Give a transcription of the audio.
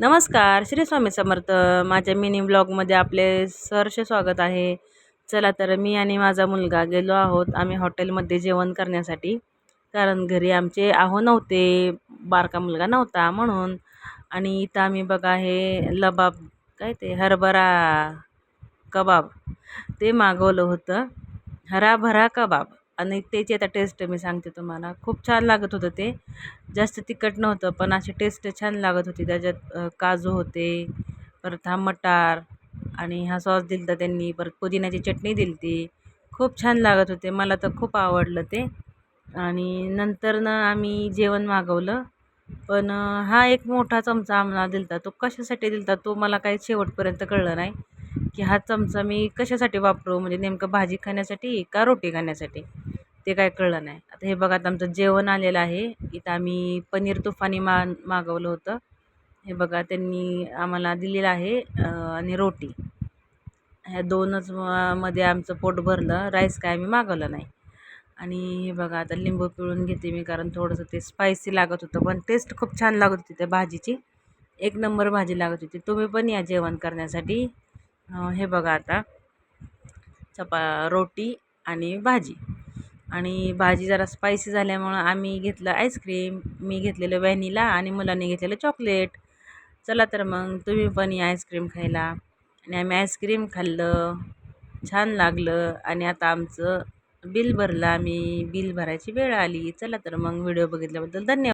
नमस्कार श्री स्वामी समर्थ. माझ्या मिनी ब्लॉगमध्ये आपले सहर्ष स्वागत आहे. चला तर मी आणि माझा मुलगा गेलो आहोत आम्ही हॉटेलमध्ये जेवण करण्यासाठी. कारण घरी आमचे आहो नव्हते बारका मुलगा नव्हता म्हणून. आणि इथं आम्ही बघा हे लबाब काय ते हरभरा कबाब ते मागवलं होतं. हराभरा कबाब. आणि त्याची आता टेस्ट मी सांगते तुम्हाला. खूप छान लागत होतं ते. जास्त तिखट नव्हतं पण अशी टेस्ट छान लागत होती. त्याच्यात काजू होते परत हा मटार आणि हा सॉस दिला होता त्यांनी परत पुदिन्याची चटणी दिली होती खूप छान लागत होते. मला तर खूप आवडलं ते. आणि नंतर ना आम्ही जेवण मागवलं. पण हा एक मोठा चमचा आम्हाला दिलता. तो कशासाठी दिलता तो मला काही शेवटपर्यंत कळलं नाही. की हा चमचा मी कशासाठी वापरू? म्हणजे नेमकं भाजी खाण्यासाठी का रोटी खाण्यासाठी? ते काय कळलं नाही. आता हे बघा आता आमचं जेवण आलेलं आहे. इथं आम्ही पनीर तुफानी मा मागवलं होतं. हे बघा त्यांनी आम्हाला दिलेलं आहे आणि रोटी. ह्या दोनच मध्ये आमचं पोट भरलं. राईस काय आम्ही मागवलं नाही. आणि हे बघा आता लिंबू पिळून घेते मी कारण थोडंसं ते स्पायसी लागत होतं. पण टेस्ट खूप छान लागत होती त्या भाजीची. एक नंबर भाजी लागत होती. तुम्ही पण या जेवण करण्यासाठी. हे बघा आता चपा रोटी आणि भाजी. आणि भाजी जरा स्पायसी झाल्यामुळं आम्ही घेतलं आईस्क्रीम मी घेतलेलं व्हॅनिला आणि मुलांनी घेतलेलं चॉकलेट चला तर मग तुम्ही पण या आईस्क्रीम खायला. आणि आम्ही आईस्क्रीम खाल्लं छान लागलं आणि आता आमचं बिल भरलं. आम्ही बिल भरायची वेळ आली. चला तर मग व्हिडिओ बघितल्याबद्दल धन्यवाद.